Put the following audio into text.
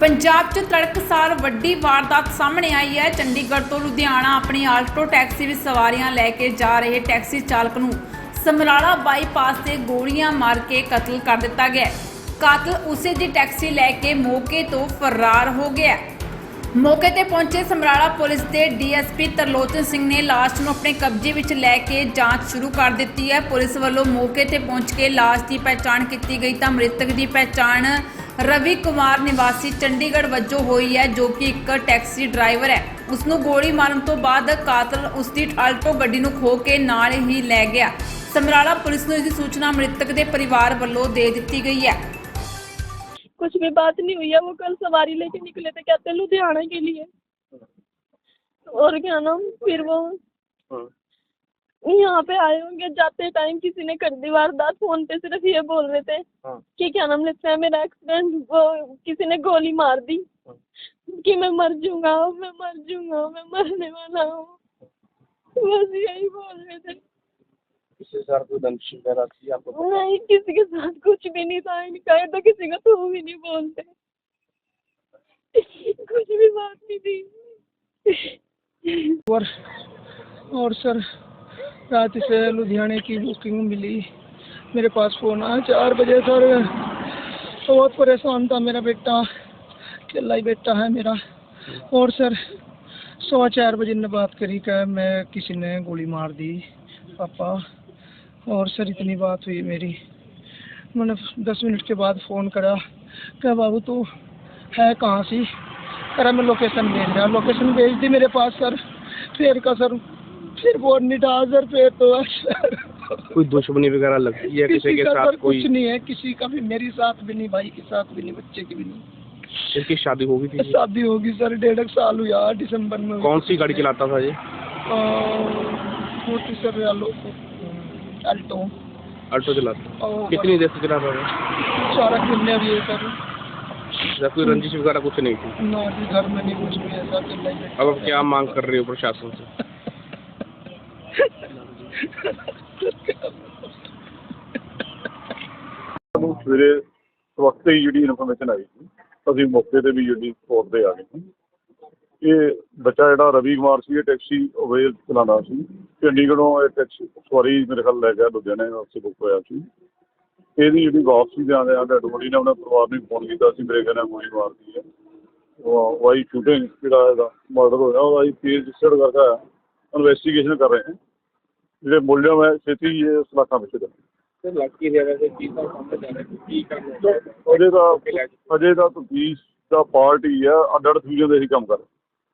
ਪੰਜਾਬ 'ਚ ਤੜਕਸਾਰ ਵੱਡੀ ਵਾਰਦਾਤ ਸਾਹਮਣੇ ਆਈ ਹੈ। ਚੰਡੀਗੜ੍ਹ ਤੋਂ ਲੁਧਿਆਣਾ ਆਪਣੀ ਆਲਟੋ ਟੈਕਸੀ ਵਿੱਚ ਸਵਾਰੀਆਂ ਲੈ ਕੇ ਜਾ ਰਹੇ ਟੈਕਸੀ ਚਾਲਕ ਨੂੰ ਸਮਰਾਲਾ ਬਾਈਪਾਸ ਤੇ ਗੋਲੀਆਂ ਮਾਰ ਕੇ ਕਤਲ ਕਰ ਦਿੱਤਾ ਗਿਆ ਕਾਤਲ ਉਸੇ ਦੀ ਟੈਕਸੀ ਲੈ ਕੇ ਮੌਕੇ ਤੋਂ ਫਰਾਰ ਹੋ ਗਿਆ ਮੌਕੇ ਤੇ ਪਹੁੰਚੇ ਸਮਰਾਲਾ ਪੁਲਿਸ ਦੇ ਡੀਐਸਪੀ ਤਰਲੋਚਨ ਸਿੰਘ ਨੇ ਲਾਸ਼ ਨੂੰ ਆਪਣੇ ਕਬਜ਼ੇ ਵਿੱਚ ਲੈ ਕੇ ਜਾਂਚ ਸ਼ੁਰੂ ਕਰ ਦਿੱਤੀ ਹੈ। ਪੁਲਿਸ ਵੱਲੋਂ ਮੌਕੇ ਤੇ ਪਹੁੰਚ ਕੇ ਲਾਸ਼ ਦੀ ਪਹਿਚਾਣ ਕੀਤੀ ਗਈ ਤਾਂ ਮ੍ਰਿਤਕ ਦੀ ਪਹਿਚਾਣ ਰਵੀ ਕੁਮਾਰ ਨਿਵਾਸੀ ਚੰਡੀਗੜ੍ਹ ਵਜੋਂ ਹੋਈ ਹੈ ਜੋ ਕਿ ਇੱਕ ਟੈਕਸੀ ਡਰਾਈਵਰ ਹੈ ਉਸ ਨੂੰ ਗੋਲੀ ਮਾਰਨ ਤੋਂ ਬਾਅਦ ਕਾਤਲ ਉਸ ਦੀ ਆਲਟੋ ਗੱਡੀ ਨੂੰ ਖੋ ਕੇ ਨਾਲ ਹੀ ਲੈ ਗਿਆ ਸਮਰਾਲਾ ਪੁਲਿਸ ਨੂੰ ਇਸ ਦੀ ਸੂਚਨਾ ਮ੍ਰਿਤਕ ਦੇ ਪਰਿਵਾਰ ਵੱਲੋਂ ਦੇ ਦਿੱਤੀ ਗਈ ਹੈ कुछ भी बात नहीं हुई है वो कल सवारी लेके निकले थे कहते हैं लुधियाना के लिए और क्या नाम फिर वो यहाँ पे आए होंगे जाते टाइम किसी ने कर दी वारदात फ़ोन पे सिर्फ़ ये बोल रहे थे हाँ। कि क्या नाम लेते हैं मेरा एक्सीडेंट वो किसी ने गोली मार दी हाँ। कि मैं मर जाऊँगा मैं मर जाऊँगा मैं मरने वाला हूँ बस यही बोल रहे थे इससे सर कोई दंश वगैरह थी आपको नहीं किसी के साथ कुछ भी नहीं था इनका ये तो किसी का तू भी नहीं बोलते कुछ भी बात नहीं थी और और सर रात से लुधियाने की बुकिंग मिली। मेरे पास फ़ोन आया, चार बजे सर। बहुत परेशान था मेरा बेटा। अकेला ही बेटा है मेरा। और सर, सवा चार बजे ने बात करी कि मैं किसी ने गोली मार दी, पापा। और सर, इतनी बात हुई मेरी। मैंने दस मिनट के बाद फ़ोन करा। क्या बाबू, तू है कहाँ सी? करा मैं लोकेशन भेज रहा। लोकेशन भेज दी मेरे पास, सर। फिर का सर फिर था सर फिर तो सर कोई दुश्मनी वगैरह लगती है किसी के साथ कोई? कुछ नहीं है किसी का भी मेरे साथ भी नहीं भाई के साथ भी नहीं बच्चे की भी नहीं। इसकी शादी होगी थी शादी होगी सर डेढ़ साल हुआ दिसंबर में कौन सी गाड़ी चलाता था ये? और छोटी सर अल्टो ऑल्टो चलाता कितनी देर से चलाता था? सारा किन्ने भी है सर। या कोई रंजिश वगैरह कुछ नहीं थी? ना घर में नहीं कुछ भी ऐसा अब क्या मांग कर रहे हो प्रशासन से? ਸਾਨੂੰ ਸਵੇਰੇ ਵਕਤ ਹੀ ਜਿਹੜੀ ਇਨਫੋਰਮੇਸ਼ਨ ਆਈ ਸੀ, ਅਸੀਂ ਮੌਕੇ ਤੇ ਵੀ ਜਿਹੜੀ ਸਪੋਰਟ ਤੇ ਆ ਗਏ ਸੀ। ਇਹ ਬੱਚਾ ਜਿਹੜਾ ਰਵੀ ਕੁਮਾਰ ਸੀ, ਇਹ ਟੈਕਸੀ ਅਵੇਲ ਚਲਾਉਂਦਾ ਸੀ। ਚੰਡੀਗੜ੍ਹੋਂ ਇਹ ਟੈਕਸੀ ਸਵਾਰੀ ਮੇਰੇ ਖਿਆਲ ਲੈ ਗਿਆ, ਲੁਧਿਆਣੇ ਵਾਸਤੇ ਬੁੱਕ ਹੋਇਆ ਸੀ। ਇਹਦੀ ਜਿਹੜੀ ਵਾਪਸੀ ਦੇ ਆਉਂਦੇ ਆਂਦੇ ਡੋਲੀ ਨੇ ਉਹਨਾਂ ਪਰਿਵਾਰ ਨੂੰ ਫੋਨ ਕੀਤਾ ਸੀ, ਮੇਰੇ ਕਹਿੰਦੇ ਗੋਲੀ ਮਾਰਦੀ ਹੈ ਉਹ ਵਾਈ ਸ਼ੂਟਿੰਗ ਜਿਹੜਾ ਇਹਦਾ ਮਰਡਰ ਹੋਇਆ, ਉਹਦਾ ਹੀ ਕੇਸ ਰਜਿਸਟਰਡ ਕਰਕੇ ਇਨਵੈਸਟੀਗੇਸ਼ਨ ਕਰ ਰਹੇ ਹਾਂ ਜਿਹੜੇ ਮੁੱਲਿਆਂ ਹੈ ਛੇਤੀ ਇਹ ਸਲਾਖਾਂ ਵਿੱਚ ਦੇ लड़की वैसे की ਅਜੇ ਦਾ ਅਜੇ ਦਾ ਤਫਤੀਸ਼ ਦਾ ਪਾਰਟ ਹੀ ਆ ਅੱਡ ਅੱਡ ਫਿਊਜ਼ਨ ਦੇ ਹੀ ਕੰਮ ਕਰ ਰਹੇ